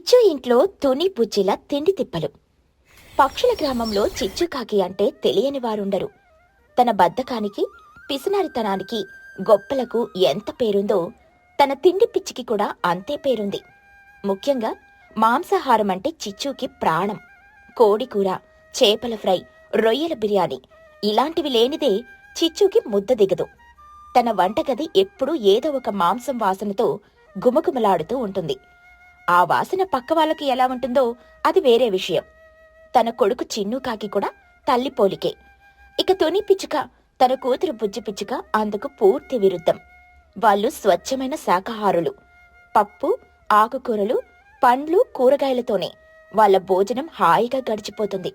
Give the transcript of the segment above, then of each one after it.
చిచ్చు ఇంట్లో తుని బుజ్జిల తిండి తిప్పలు. పక్షుల గ్రామంలో చిచ్చుకాకి అంటే తెలియని వారుండరు. తన బద్ధకానికి పిసినారితనానికి గొప్పలకు ఎంత పేరుందో తన తిండి పిచ్చికి కూడా అంతే పేరుంది. ముఖ్యంగా మాంసాహారం అంటే చిచ్చుకి ప్రాణం కోడి కూర చేపల ఫ్రై రొయ్యల బిర్యానీ ఇలాంటివి లేనిదే చిచ్చుకి ముద్ద దిగదు. తన వంటగది ఎప్పుడూ ఏదో ఒక మాంసం వాసనతో గుమగుమలాడుతూ ఉంటుంది. ఆ వాసన పక్క వాళ్ళకి ఎలా ఉంటుందో అది వేరే విషయం. తన కొడుకు చిన్ను కాకి కూడా తల్లి పోలికే. ఇక తొని పిచ్చుక తన కూతురు బుజ్జి పిచ్చుక అందుకు పూర్తి విరుద్ధం. వాళ్ళు స్వచ్ఛమైన శాకాహారులు. పప్పు ఆకుకూరలు పండ్లు కూరగాయలతోనే వాళ్ళ భోజనం హాయిగా గడిచిపోతుంది.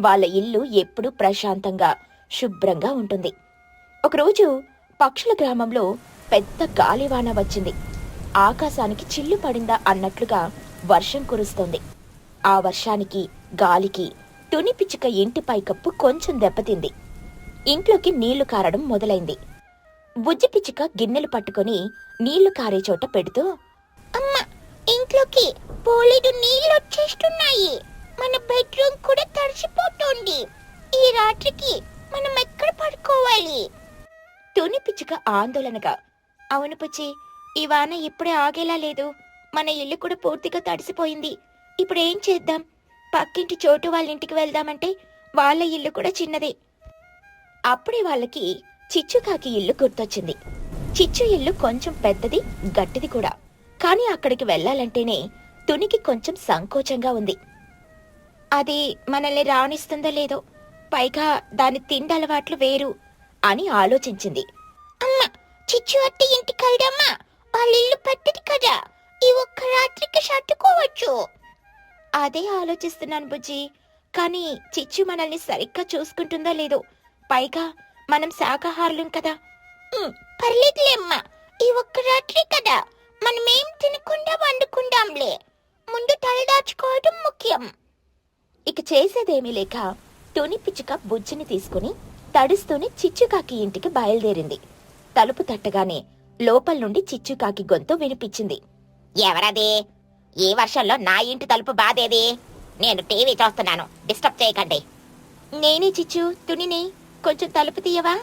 వాళ్ళ ఇల్లు ఎప్పుడూ ప్రశాంతంగా శుభ్రంగా ఉంటుంది. ఒకరోజు పక్షుల గ్రామంలో పెద్ద గాలివాన వచ్చింది. ఆకాశానికి చిల్లు పడిందా అన్నట్లుగా వర్షం కురుస్తోంది. ఆ వర్షానికి గాలికి తుని పిచ్చుక ఇంటి పైకప్పు కొంచెం దెబ్బతింది. ఇంట్లోకి నీళ్ళు కారడం మొదలైంది. బుజ్జి పిచ్చుక గిన్నెలు పట్టుకొని నీళ్ళు కారే చోట పెడుతూ అమ్మ ఇంట్లోకి పోలేడు నీళ్ళు వచ్చేస్తున్నాయి. మన బెడ్రూమ్ కూడా తడిసిపోతుంది. ఈ రాత్రికి మనం ఎక్కడ పడుకోవాలి? తుని పిచ్చుక ఆందోళనగా అవును పుచ్చి ఈ వాన ఇప్పుడే ఆగేలా లేదు. మన ఇల్లు కూడా పూర్తిగా తడిసిపోయింది. ఇప్పుడు ఏం చేద్దాం? పక్కింటి చోటు వాళ్ళ ఇంటికి వెళ్దామంటే వాళ్ళ ఇల్లు కూడా చిన్నదే. అప్పుడే వాళ్ళకి చిచ్చుకాకి ఇల్లు గుర్తొచ్చింది. చిచ్చు ఇల్లు కొంచెం పెద్దది గట్టిది కూడా. కానీ అక్కడికి వెళ్ళాలంటేనే తునికి కొంచెం సంకోచంగా ఉంది. అది మనల్ని రాణిస్తుందో లేదో పైగా దాని తిండి అలవాట్లు వేరు అని ఆలోచించింది. అమ్మ చిచ్చు అట్టి ఇంటికి వెళ్దామా వాళ్ళ ఇల్లు పెద్దది కదా. ఈ ఒక్క రాత్రికి సర్దుకోవచ్చు. అదే ఆలోచిస్తున్నాను బుజ్జి. కానీ చిచ్చు మనల్ని సరిగ్గా చూసుకుంటుందో లేదో. పైగా మనం శాకాహారులం కదా. పర్లేదులే అమ్మా. ఈ ఒక్క రాత్రి కదా. మనమేం తినకుండా వండుకుందాంలే. ముందు తలదాచుకోవడం ముఖ్యం. ఇక చేసేదేమీ లేక తుని పిచ్చుక బుజ్జిని తీసుకుని తడుస్తూనే చిచ్చుకాకి ఇంటికి బయలుదేరింది. తలుపు తట్టగానే లోపల నుండి చిచ్చుకాకి గొంతు వినిపించింది. ఎవరది? ఈ వర్షంలో నా ఇంటి తలుపు బాధేది? నేను టీవీ చూస్తున్నాను. డిస్టర్బ్ చేయకండి. నేనే చిచ్చు. తునిని కొంచెం తలుపు తీయవా?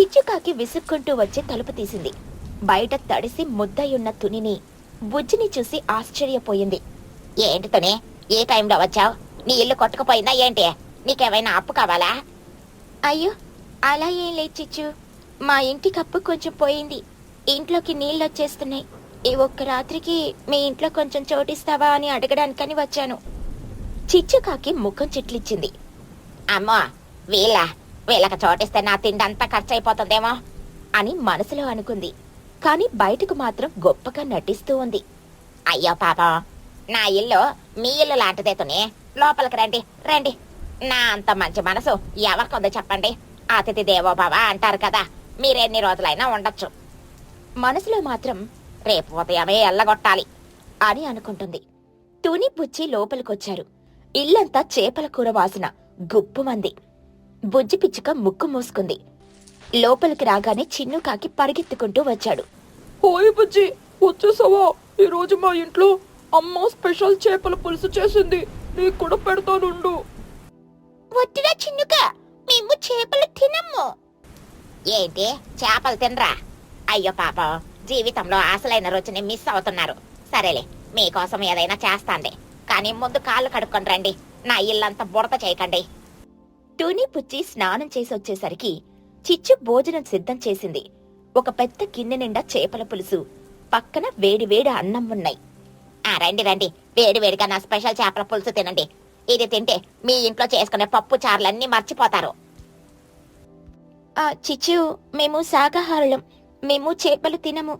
చిచ్చుకాకి విసుక్కుంటూ వచ్చి తలుపు తీసింది. బయట తడిసి ముద్దయున్న తునిని బుజ్జిని చూసి ఆశ్చర్యపోయింది. ఏంటి తుని? ఏ టైంలో వచ్చావు? నీ ఇల్లు కొట్టుకుపోయిందా ఏంటి? నీకేమైనా అప్పు కావాలా? అయ్యో అలా ఏం లేదు చిచ్చు. మా ఇంటి కప్పు కొంచెం పోయింది. ఇంట్లోకి నీళ్ళు వచ్చేస్తున్నాయి ఈ ఒక్క రాత్రికి మీ ఇంట్లో కొంచెం చోటిస్తావా అని అడగడానికని వచ్చాను. చిచ్చుకాకి ముఖం చిట్లిచ్చింది. అమ్మో వీళ్ళ వీళ్ళకి చోటిస్తే నా తిండంతా ఖర్చు అయిపోతుందేమో అని మనసులో అనుకుంది. కానీ బయటకు మాత్రం గొప్పగా నటిస్తూ ఉంది. అయ్యో పాపం నా ఇల్లు మీ ఇల్లు లాంటిదే తుని. లోపలికి రండి రండి. నా అంత మంచి మనసు ఎవరికొందో చెప్పండి. అతిథి దేవోభవ అంటారు కదా మీరెన్ని రోజులైనా ఉండొచ్చు. మనసులో మాత్రం రేపు ఉదయమే ఎల్లగొట్టాలి అని అనుకుంటుంది. తుని బుజ్జి లోపలికొచ్చారు. ఇల్లంతా చేపల కూర వాసన గుప్పుమంది. బుజ్జి పిచ్చుక ముక్కు మూసుకుంది. లోపలికి రాగానే చిన్నుకాకి పరిగెత్తుకుంటూ వచ్చాడు. హాయ్ బుజ్జి వచ్చేసావా? ఈరోజు మా ఇంట్లో అమ్మ స్పెషల్ చేపల పులుసు చేసింది. నీకు కూడా పెడతానుండు వద్దురా చిన్నుక మేము చేపలు తినము. ఏంటి? చేపలు తినరా? అయ్యో పాపం. జీవితంలో అసలైన రోజుని మిస్ అవుతున్నారు. సరేలే మీకోసం ఏదైనా చేస్తాండి కానీ ముందు కాళ్ళు కడుక్కొని రండి. నా ఇల్లంతా బుడత చేయకండి. తుని పుచ్చి స్నానం చేసి వచ్చేసరికి చిచ్చు భోజనం సిద్ధం చేసింది. ఒక పెద్ద గిన్నె నిండా చేపల పులుసు. పక్కన వేడి వేడి అన్నం ఉన్నాయి. ఆ రండి రండి. వేడి వేడిగా నా స్పెషల్ చేపల పులుసు తినండి. ఇది తింటే మీ ఇంట్లో చేసుకునే పప్పు చారులన్నీ మర్చిపోతారు. చిచ్చు మేము శాకాహారులం. మేము చేపలు తినము.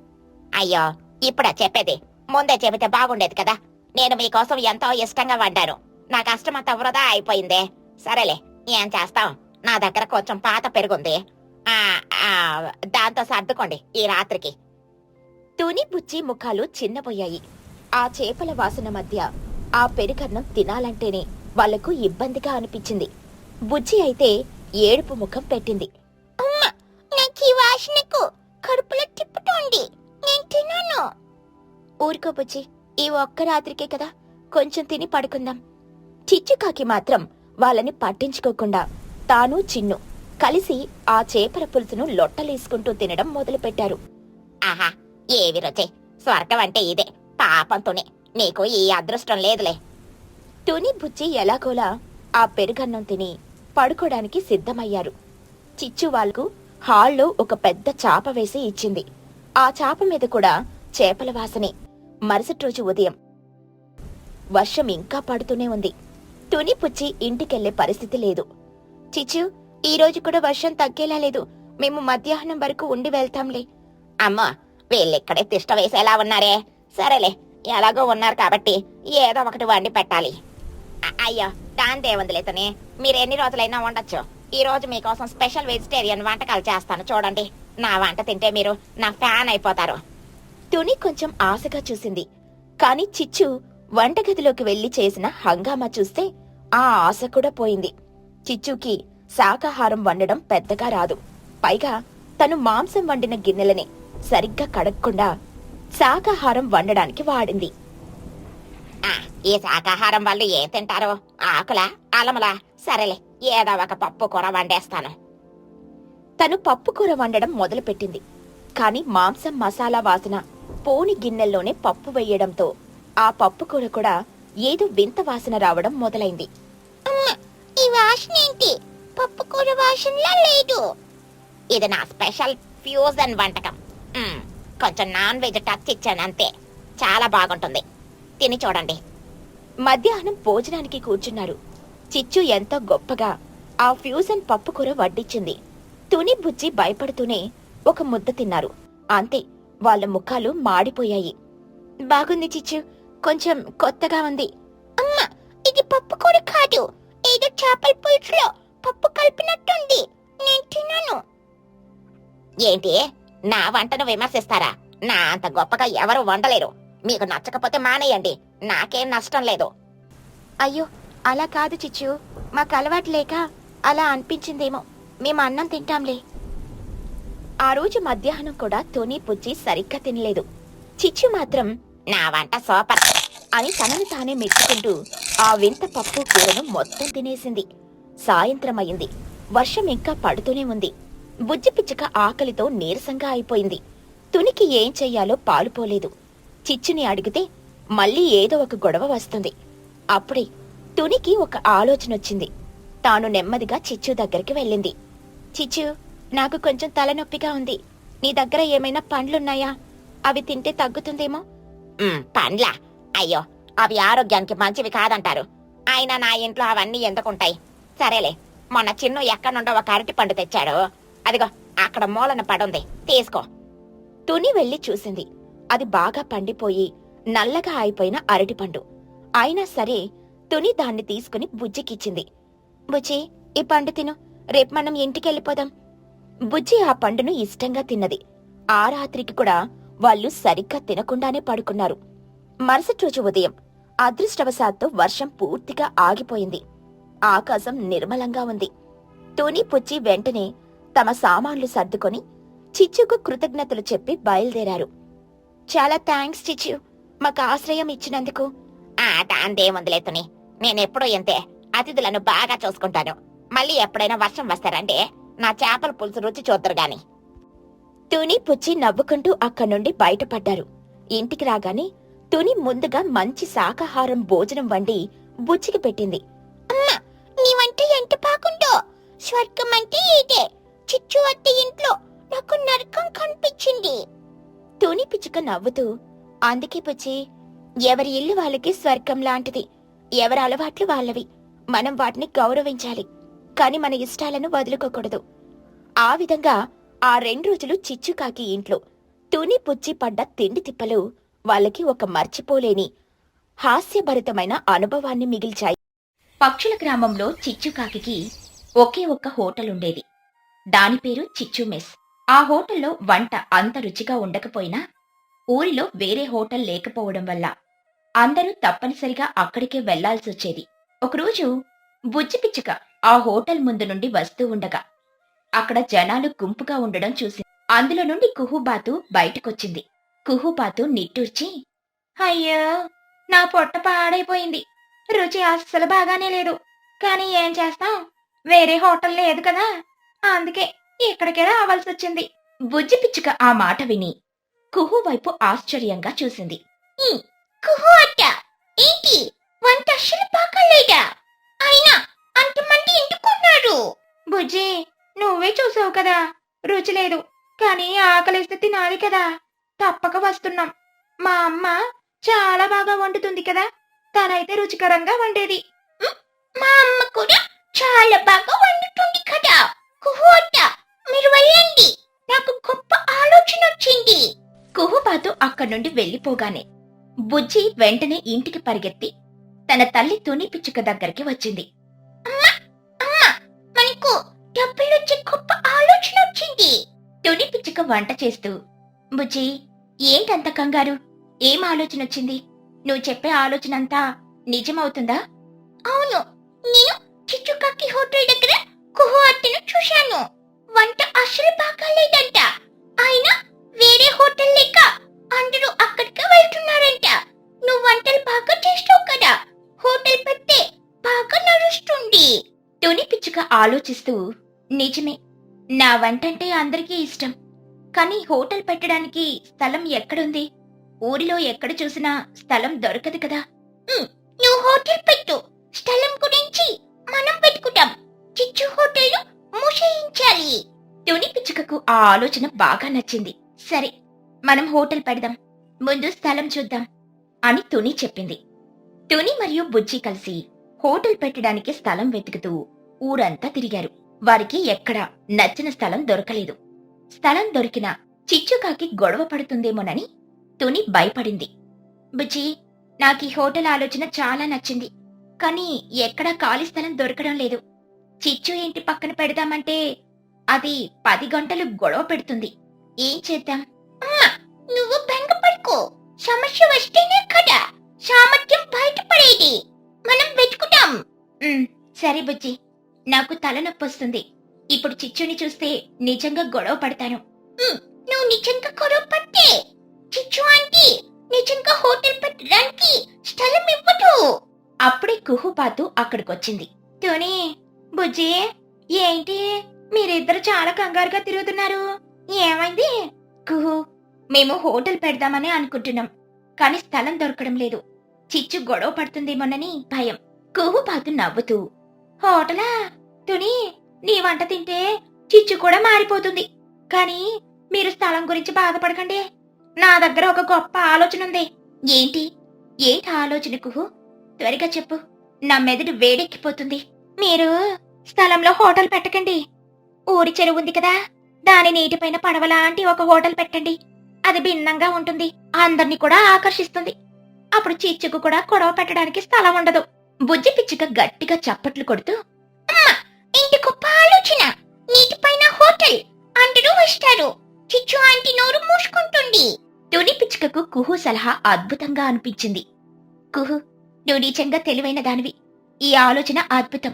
అయ్యో ఇప్పుడా చెప్పేది. ముందే చెబితే బాగుండేది కదా. నేను మీకోసం ఎంతో ఇష్టంగా వండాను. నా కష్టమంతా వృధా అయిపోయిందే. సరేలే ఏం చేస్తాం? నా దగ్గర కొంచెం పాత పెరుగుంది. దాంతో సర్దుకోండి ఈ రాత్రికి. తుని బుచ్చి ముఖాలు చిన్నపోయాయి ఆ చేపల వాసన మధ్య ఆ పెరుగన్నం తినాలంటేనే వాళ్ళకు ఇబ్బందిగా అనిపించింది. బుజ్జి అయితే ఏడుపు ముఖం పెట్టింది. నాకు ఈ వాసనకు కడుపులో తిప్పుతోంది. నేను తిన్నాను ఊరుకో బుజ్జి ఈ ఒక్క రాత్రికే కదా కొంచెం తిని పడుకుందాం. చిచ్చుకాకి మాత్రం వాళ్ళని పట్టించుకోకుండా తాను చిన్ను కలిసి ఆ చేపల పులుసును లొట్టలేసుకుంటూ తినడం మొదలుపెట్టారు. ఆహా ఏవి రుచి? స్వర్గం అంటే ఇదే. పాపంతోనే. నీకు ఈ అదృష్టం లేదులే. తుని బుజ్జి ఎలాగోలా ఆ పెరుగన్నం తిని పడుకోడానికి సిద్ధమయ్యారు. చిచ్చు వాళ్ళకు హాల్లో ఒక పెద్ద చాప వేసి ఇచ్చింది. ఆ చాప మీద కూడా చేపల వాసనే. మరుసటి రోజు ఉదయం వర్షం ఇంకా పడుతూనే ఉంది. తుని పుచ్చి ఇంటికెళ్ళే పరిస్థితి లేదు. చిచ్చు ఈ రోజు కూడా వర్షం తగ్గేలా లేదు. మేము మధ్యాహ్నం వరకు ఉండి వెళ్తాంలే. అమ్మా వీళ్ళెక్కడే తిష్ట వేసేలా ఉన్నారే? సరేలే ఎలాగో ఉన్నారు కాబట్టి ఏదో ఒకటి వండి పెట్టాలి. అయ్యా అయ్యో దాంతే ఉందిలేతని మీరు ఎన్ని రోజులైనా ఉండొచ్చు. ఈరోజు మీకోసం స్పెషల్ వెజిటేరియన్ వంటకాలు చేస్తాను. చూడండి నా వంట తింటే మీరు నా ఫ్యాన్ అయిపోతారు. తుని కొంచెం ఆశగా చూసింది. కాని చిచ్చు వంటగదిలోకి వెళ్ళి చేసిన హంగామా చూస్తే ఆ ఆశ కూడా పోయింది. చిచ్చుకి శాకాహారం వండడం పెద్దగా రాదు. పైగా తను మాంసం వండిన గిన్నెలని సరిగ్గా కడగకుండా శాకాహారం వండడానికి వాడింది. ఈ శాకాహారం వాళ్ళు ఏం తింటారు? ఆకులా అలములా? సరేలే ఏదో ఒక పప్పు కూర వండేస్తాను. తను పప్పు కూర వండడం మొదలుపెట్టింది. కాని మాంసం మసాలా వాసన పోని గిన్నెల్లోనే పప్పు వేయడంతో ఆ పప్పు కూర కూడా ఏదో వింత వాసన రావడం మొదలైంది. ఈ వాసన ఏంటి? పప్పు కూర వాసనలా లేదు. ఇది నా స్పెషల్ ఫ్యూజన్ వంటకం. కొంచెం నాన్ వెజ్ టచ్ ఇచ్చాను అంతే. చాలా బాగుంటుంది. తిని చూడండి. మధ్యాహ్నం భోజనానికి కూర్చున్నారు. చిచ్చు ఎంతో గొప్పగా ఆ ఫ్యూజన్ పప్పుకూర వడ్డించింది తుని బుజ్జి భయపడుతూనే ఒక ముద్ద తిన్నారు. అంతే వాళ్ళ ముఖాలు మాడిపోయాయి. బాగుంది చిచ్చు కొంచెం కొత్తగా ఉంది. అమ్మా ఇది పప్పు కూర కాదు. ఏదో చేపల పులుసులో పప్పు కలిపినట్టుంది. నేను తిన్నాను ఏంటి? నా వంటను విమర్శిస్తారా? నా అంత గొప్పగా ఎవరు వండలేరు. మీకు నచ్చకపోతే మానేయండి. నాకేం నష్టం లేదు. అయ్యో అలా కాదు చిచ్చు. మాకు అలవాటు లేక అలా అనిపించిందేమో. మేము అన్నం తింటాంలే. ఆ రోజు మధ్యాహ్నం కూడా తుని పుజ్జి సరిగ్గా తినలేదు. చిచ్చు మాత్రం నా వంట సూపర్. అని తనను తానే మెచ్చుకుంటూ ఆ వింత పప్పు కూరను మొత్తం తినేసింది. సాయంత్రం అయింది వర్షం ఇంకా పడుతూనే ఉంది. బుజ్జి పిచ్చుక ఆకలితో నీరసంగా అయిపోయింది. తునికి ఏం చెయ్యాలో పాలుపోలేదు. చిచ్చుని అడిగితే మళ్ళీ ఏదో ఒక గొడవ వస్తుంది. అప్పుడే తునికి ఒక ఆలోచనొచ్చింది. తాను నెమ్మదిగా చిచ్చు దగ్గరికి వెళ్ళింది. చిచ్చు నాకు కొంచెం తలనొప్పిగా ఉంది. నీ దగ్గర ఏమైనా పండ్లున్నాయా? అవి తింటే తగ్గుతుందేమో? పండ్లా? అయ్యో అవి ఆరోగ్యానికి మంచివి కాదంటారు. అయినా నా ఇంట్లో అవన్నీ ఎందుకుంటాయి? సరేలే మొన్న చిన్ను ఎక్కడి నుండో ఒక అరటి పండు తెచ్చాడు. అదిగో అక్కడ మూలన పడుంది. తీసుకో. తుని వెళ్ళి చూసింది. అది బాగా పండిపోయి నల్లగా అయిపోయిన అరటిపండు అయినా సరే తుని దాన్ని తీసుకుని బుజ్జికిచ్చింది. బుజ్జి ఈ పండు తిను. రేపు మనం ఇంటికెళ్ళిపోదాం. బుజ్జి ఆ పండును ఇష్టంగా తిన్నది. ఆ రాత్రికి కూడా వాళ్ళు సరిగ్గా తినకుండానే పడుకున్నారు. మరుసటి రోజు ఉదయం అదృష్టవశాత్తు వర్షం పూర్తిగా ఆగిపోయింది. ఆకాశం నిర్మలంగా ఉంది. తుని పుచ్చి వెంటనే తమ సామాన్లు సర్దుకొని చిచ్చుకు కృతజ్ఞతలు చెప్పి బయలుదేరారు. చాలా థ్యాంక్స్ చిచ్చు మాకు ఆశ్రయం ఇచ్చినందుకు. ఆ దాందేముందిలేతుని నేనెప్పుడూ ఇంతే. అతిథులను బాగా చూసుకుంటాను. మళ్ళీ ఎప్పుడైనా వర్షం వస్తారంటే నా చేపల పులుసు రుచి చూద్దరు గాని. తుని పుచ్చి నవ్వుకుంటూ అక్కడి నుండి బయటపడ్డారు. ఇంటికి రాగానే తుని ముందుగా మంచి శాకాహారం భోజనం వండి బుచ్చికి పెట్టింది. అమ్మా నీ వంట ఎంత బాగుందో. స్వర్గం అంటే ఇదే. చిచ్చు అత్త ఇంట్లో నాకు నరకం కనిపించింది. తుని పిచ్చుక నవ్వుతూ అందుకే పుచ్చి ఎవరి ఇల్లు వాళ్ళకి స్వర్గం లాంటిది. ఎవరి అలవాట్లు వాళ్ళవి. మనం వాటిని గౌరవించాలి. కాని మన ఇష్టాలను వదులుకోకూడదు. ఆ విధంగా ఆ రెండు రోజులు చిచ్చుకాకి ఇంట్లో తుని పుచ్చి పడ్డ తిండి తిప్పలు వాళ్ళకి ఒక మర్చిపోలేని హాస్యభరితమైన అనుభవాన్ని మిగిల్చాయి. పక్షుల గ్రామంలో చిచ్చుకాకి ఒకే ఒక్క హోటల్ ఉండేది దాని పేరు చిచ్చు మెస్ ఆ హోటల్లో వంట అంత రుచిగా ఉండకపోయినా ఊరిలో వేరే హోటల్ లేకపోవడం వల్ల అందరూ తప్పనిసరిగా అక్కడికే వెళ్ళాల్సొచ్చేది. ఒకరోజు బుజ్జిపిచ్చుక ఆ హోటల్ ముందు నుండి వస్తూ ఉండగా అక్కడ జనాలు గుంపుగా ఉండడం చూసి అందులో నుండి కుహుబాతు బయటకొచ్చింది. కుహుబాతు నిట్టూర్చి అయ్యో నా పొట్ట పాడైపోయింది. రుచి అస్సలు బాగానే లేదు. కానీ ఏం చేస్తాం? వేరే హోటల్ లేదు కదా. అందుకే ఇక్కడికే రావాల్సి వచ్చింది బుజ్జి పిచ్చుక ఆ మాట విని కుహు వైపు ఆశ్చర్యంగా చూసింది. కుహు అట్ట? ఏంటి? వంట అస్సలు బాగాలేదా అయినా అంతమంది ఎందుకున్నారు? బుజ్జి నువ్వే చూసావు కదా రుచి లేదు. కానీ ఆకలిస్తే తినాలి కదా. తప్పక వస్తున్నాం. మా అమ్మ చాలా బాగా వండుతుంది కదా. తనైతే రుచికరంగా వండేది. మా అమ్మ కూడా చాలా బాగా వండుతుంది కదా. కుహుట మీరు వెళ్ళండి నాకు గొప్ప ఆలోచన వచ్చింది. కుహుబాతు అక్కడి నుండి వెళ్ళిపోగానే బుజ్జి వెంటనే ఇంటికి పరిగెత్తి తన తల్లి తుని పిచ్చుక దగ్గరికి వచ్చింది. అమ్మా అమ్మా మనకు డబ్బులొచ్చే గొప్ప ఆలోచన వచ్చింది. తుని పిచ్చుక వంట చేస్తూ బుజ్జి ఏంటంత కంగారు? ఏం ఆలోచన వచ్చింది? నువ్వు చెప్పే ఆలోచన అంతా నిజమవుతుందా? అవును నేను చిచ్చుకాకి హోటల్ దగ్గర కుహు అట్టను చూశాను. వంట అసలు బాగాలేదంట. అయినా వేరే హోటల్ లేక అందరూ అక్కడికి వెళ్తున్నారంట. నువ్వు వంటలు బాగా చేస్తావు కదా. హోటల్ పెడితే బాగా నడుస్తుంది. తుని పిచ్చుక ఆలోచిస్తూ నిజమే నా వంట అంటే అందరికీ ఇష్టం. కానీ హోటల్ పెట్టడానికి స్థలం ఎక్కడుంది? ఊరిలో ఎక్కడ చూసినా స్థలం దొరకదు కదా. నాకు ఆ ఆలోచన బాగా నచ్చింది. సరే మనం హోటల్ పెడదాం. ముందు స్థలం చూద్దాం అని తుని చెప్పింది. తుని మరియు బుజ్జి కలిసి హోటల్ పెట్టడానికి స్థలం వెతుకుతూ ఊరంతా తిరిగారు. వారికి ఎక్కడా నచ్చిన స్థలం దొరకలేదు. స్థలం దొరికినా చిచ్చుకాకి గొడవ పడుతుందేమోనని తుని భయపడింది. బుజ్జి నాకీ హోటల్ ఆలోచన చాలా నచ్చింది. కానీ ఎక్కడా ఖాళీ స్థలం దొరకడం లేదు. చిచ్చు ఇంటి పక్కన పెడదామంటే అది పది గంటలు గొడవ పెడుతుంది. ఏం చేద్దాం? అమ్మా నువ్వు బెంగపడుకో సమస్య వస్తేనే కదా సామర్థ్యం బయటపడేది. మనం వెతుకుతాం. సరే బుజ్జి. నాకు తలనొప్పి వస్తుంది ఇప్పుడు చిచ్చుని చూస్తే నిజంగా గొడవ పడతాను. నువ్వు నిజంగా గొడవ పడితే? చిచ్చు ఆంటీ నిజంగా హోటల్ పెట్టడానికి స్థలం ఇవ్వదు. అప్పుడే కుహుపాతు అక్కడికొచ్చింది. తోనే బుజ్జి ఏంటి? మీరిద్దరు చాలా కంగారుగా తిరుగుతున్నారు. ఏమైంది? కుహు మేము హోటల్ పెడదామని అనుకుంటున్నాం కానీ స్థలం దొరకడం లేదు. చిచ్చు గొడవ పడుతుందేమోనని భయం. కుహు పాతు నవ్వుతూ హోటలా? తుని నీ వంట తింటే చిచ్చు కూడా మారిపోతుంది. కానీ మీరు స్థలం గురించి బాధపడకండి. నా దగ్గర ఒక గొప్ప ఆలోచన ఉంది. ఏంటి? ఏంటి ఆలోచన కుహు? త్వరగా చెప్పు. నా మెదడు వేడెక్కిపోతుంది. మీరు స్థలంలో హోటల్ పెట్టకండి. ఊరి చెరువు ఉంది కదా. దాని నీటిపైన పడవలాంటి ఒక హోటల్ పెట్టండి. అది భిన్నంగా ఉంటుంది. అందరినీ కూడా ఆకర్షిస్తుంది. అప్పుడు చిచ్చుకు కూడా గొడవ పెట్టడానికి స్థలం ఉండదు. బుజ్జి పిచ్చుక గట్టిగా చప్పట్లు కొడుతూ ఇంటి గొప్ప ఆలోచన. నీటిపైన హోటల్. అందరూ వస్తారు. చిచ్చు ఆంటీ నోరు మూసుకుంటుంది. తుని పిచ్చుకకు కుహు సలహా అద్భుతంగా అనిపించింది. కుహు నువ్వు నిజంగా తెలివైన దానివి. ఈ ఆలోచన అద్భుతం.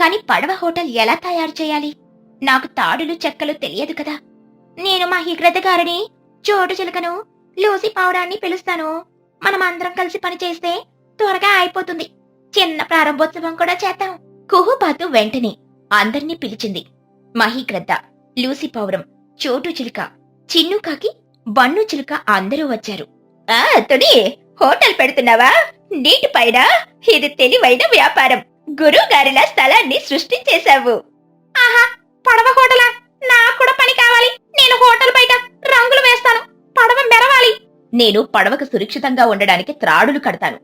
కాని పడవ హోటల్ ఎలా తయారు చేయాలి? నాకు తాడులు చెక్కలు తెలియదు కదా. నేను మా హిగ్రత గారిని చోటు చిలకను లూసి పావురాన్ని పిలుస్తాను. మనం అందరం కలిసి పని చేస్తే త్వరగా అయిపోతుంది. చిన్న ప్రారంభోత్సవం కూడా చేద్దాం. కుహుపాతు వెంటనే అందర్నీ పిలిచింది. మహీగ్రద్ద లూసి పౌరం చోటు చిలుక చిన్నుకాకి బన్ను చిలుక అందరూ వచ్చారు. ఆ తుని హోటల్ పెడుతున్నావా? నీటి పైన ఇది తెలివైన వ్యాపారం. గురువు గారిలా స్థలాన్ని సృష్టించేశావు. ఆహా పడవ హోటలా? నాకు కూడా పని కావాలి. నేను హోటల్ బయట రంగులు వేస్తాను. పడవ మెరవాలి. నేను పడవకు సురక్షితంగా ఉండడానికి త్రాడులు కడతాను.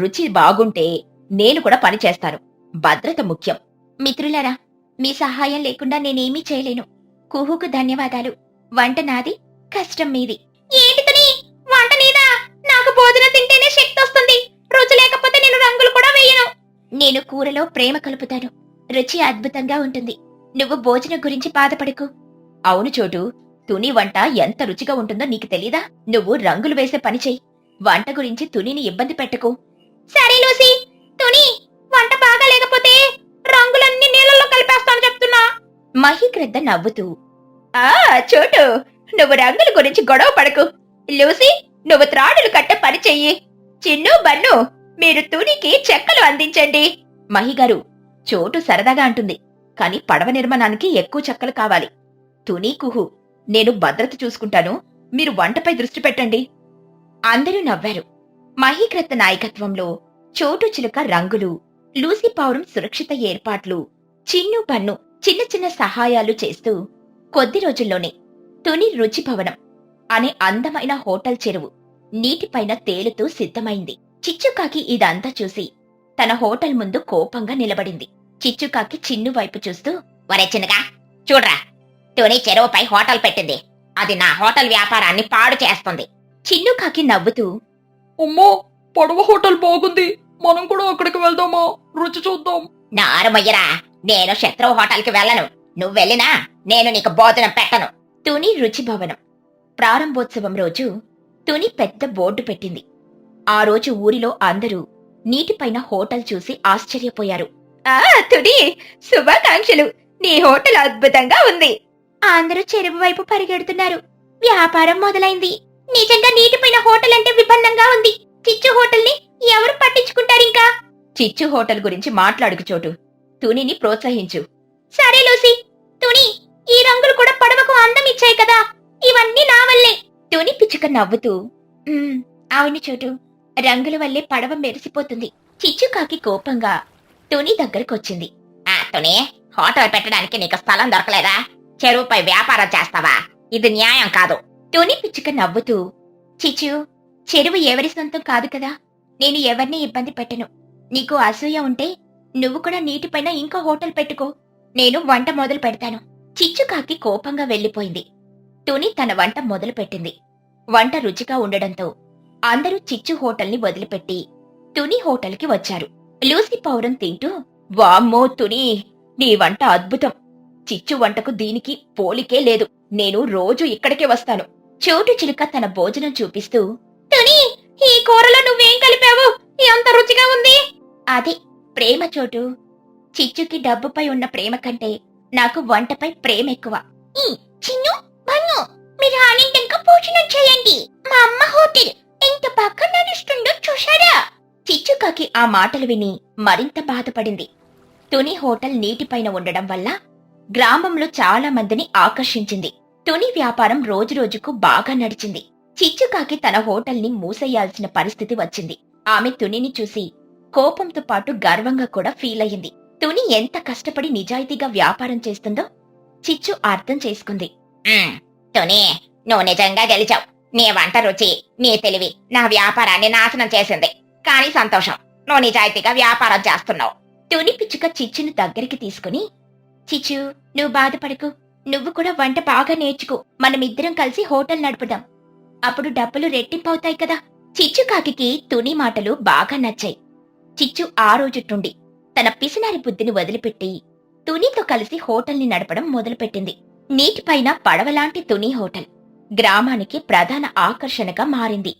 రుచి బాగుంటే నేను కూడా పని చేస్తాను. భద్రత ముఖ్యం. మిత్రులారా మీ సహాయం లేకుండా నేనేమీ చేయలేను. కుహుకు ధన్యవాదాలు. వంట నాది కష్టం మీది. ఏంటితని వంట నీదా? నాకు భోజనం తింటేనే శక్తి వస్తుంది. రుచి లేకపోతే నేను రంగులు కూడా వేయను. నేను కూరలో ప్రేమ కలుపుతాను. రుచి అద్భుతంగా ఉంటుంది. నువ్వు భోజనం గురించి బాధపడకు. అవును చోటు తుని వంట ఎంత రుచిగా ఉంటుందో నీకు తెలీదా? నువ్వు రంగులు వేసే పని చెయ్యి. వంట గురించి తునిని ఇబ్బంది పెట్టకు. సరే లూసి తుని వంట బాగా లేకపోతే రంగులన్నీ నీళ్ళలో కలిపేస్తాను చెప్తున్నా. మహిగ్రద్ద నవ్వుతూ ఆ చోటు నువ్వు రంగుల గురించి గొడవ పడకు. లూసి నువ్వు త్రాడులు కట్ట పని చెయ్యి. చిన్ను బన్ను మీరు తునికి చెక్కలు అందించండి. మహిగారు చోటు సరదాగా అంటుంది. కాని పడవ నిర్మాణానికి ఎక్కువ చెక్కలు కావాలి. తుని కుహు నేను భద్రత చూసుకుంటాను. మీరు వంటపై దృష్టి పెట్టండి. అందరూ నవ్వారు. మహీకృత నాయకత్వంలో చోటు చిలుక రంగులు లూసీ పౌరం సురక్షిత ఏర్పాట్లు చిన్ను పన్ను చిన్న చిన్న సహాయాలు చేస్తూ కొద్ది రోజుల్లోనే తుని రుచి భవనం అనే అందమైన హోటల్ చెరువు నీటిపైన తేలుతూ సిద్ధమైంది. చిచ్చుకాకి ఇదంతా చూసి తన హోటల్ ముందు కోపంగా నిలబడింది. చిచ్చుకాకి చిన్ను వైపు చూస్తూ ఒరే చిన్నగా చూడరా తుని చెరువుపై హోటల్ పెట్టింది. అది నా హోటల్ వ్యాపారాన్ని పాడు చేస్తుంది. చిన్నుకాకి నవ్వుతూ అమ్మో పడవ హోటల్ బాగుంది. మనం కూడా అక్కడికి వెళ్దామా? రుచి చూద్దాం. నారుమయ్యరా నేను శత్రువు హోటల్కి వెళ్ళను. నువ్వు వెళ్ళినా నేను నీకు భోజనం పెట్టను. తుని రుచి భవనం ప్రారంభోత్సవం రోజు తుని పెద్ద బోర్డు పెట్టింది. ఆ రోజు ఊరిలో అందరూ నీటిపైన హోటల్ చూసి ఆశ్చర్యపోయారు. ఆ తుని శుభాకాంక్షలు. నీ హోటల్ అద్భుతంగా ఉంది. అందరూ చెరువు వైపు పరిగెడుతున్నారు. వ్యాపారం మొదలైంది. నిజంగా నీటిపైన హోటల్ అంటే విభిన్నంగా ఉంది. చిచ్చు హోటల్ని ఎవరు పట్టించుకుంటారింకా చిచ్చు హోటల్ గురించి మాట్లాడుకు చోటు. తునిని ప్రోత్సహించు. సరే లూసి. తుని ఈ రంగులు కూడా పడవకు అందం ఇచ్చాయి కదా. ఇవన్నీ నా వల్లే. తుని పిచ్చుక నవ్వుతూ "ఉమ్, అవును చోటు. రంగుల వల్లే పడవ మెరిసిపోతుంది. చిచ్చుకాకి కోపంగా టుని దగ్గరికి వచ్చింది ఆ తుని హోటల్ పెట్టడానికి నీకు స్థలం దొరకలేదా? చెరువుపై వ్యాపారం చేస్తావా? ఇది న్యాయం కాదు. తుని పిచ్చుక నవ్వుతూ చిచ్చు చెరువు ఎవరి సొంతం కాదు కదా? నేను ఎవరిని ఇబ్బంది పెట్టను. నీకు అసూయ ఉంటే నువ్వు కూడా నీటిపైన ఇంకో హోటల్ పెట్టుకో. నేను వంట మొదలు పెడతాను. చిచ్చుకాకి కోపంగా వెళ్ళిపోయింది తుని తన వంట మొదలు పెట్టింది. వంట రుచిగా ఉండడంతో అందరూ చిచ్చు హోటల్ని వదిలిపెట్టి తుని హోటల్కి వచ్చారు. లూసి పౌరం తింటూ వామ్మో తుని నీ వంట అద్భుతం. చిచ్చు వంటకు దీనికి పోలికే లేదు. నేను రోజు ఇక్కడికే వస్తాను. చోటు చిలుక తన భోజనం చూపిస్తూ తుని ఈ కూరలో నువ్వేం కలిపావు? ఎంత రుచిగా ఉంది. అది ప్రేమ చోటు. చిచ్చుకి డబ్బుపై ఉన్న ప్రేమ కంటే నాకు వంటపై ప్రేమ ఎక్కువ. చిన్ను బన్ను మీరు ఆనందంగా భోజనం చేయండి. మా అమ్మ హోటల్ ఎంత బాగా నడుస్తుందో చూశారా? చిచ్చుకాకి ఆ మాటలు విని మరింత బాధపడింది. తుని హోటల్ నీటిపైన ఉండడం వల్ల గ్రామంలో చాలా మందిని ఆకర్షించింది. తుని వ్యాపారం రోజురోజుకు బాగా నడిచింది. చిచ్చుకాకి తన హోటల్ని మూసేయాల్సిన పరిస్థితి వచ్చింది. ఆమె తునిని చూసి కోపంతో పాటు గర్వంగా కూడా ఫీల్ అయ్యింది. తుని ఎంత కష్టపడి నిజాయితీగా వ్యాపారం చేస్తుందో చిచ్చు అర్థం చేసుకుంది. తుని నువ్వు నిజంగా గెలిచావు. నీ వంట రుచి నీ తెలివి నా వ్యాపారాన్ని నాశనం చేసింది. కానీ సంతోషం. నువ్వు నిజాయితీగా వ్యాపారం చేస్తున్నావు. తుని పిచ్చుక చిచ్చును దగ్గరికి తీసుకుని చిచ్చు నువ్వు బాధపడకు. నువ్వు కూడా వంట బాగా నేర్చుకో. మనమిద్దరం కలిసి హోటల్ నడుపుదాం. అప్పుడు డబ్బులు రెట్టింపవుతాయి కదా. చిచ్చు కాకి తుని మాటలు బాగా నచ్చాయి. చిచ్చు ఆ రోజుట్టుండి తన పిసినారి బుద్ధిని వదిలిపెట్టి తునితో కలిసి హోటల్ని నడపడం మొదలుపెట్టింది. నీటిపైన పడవలాంటి తుని హోటల్ గ్రామానికి ప్రధాన ఆకర్షణగా మారింది.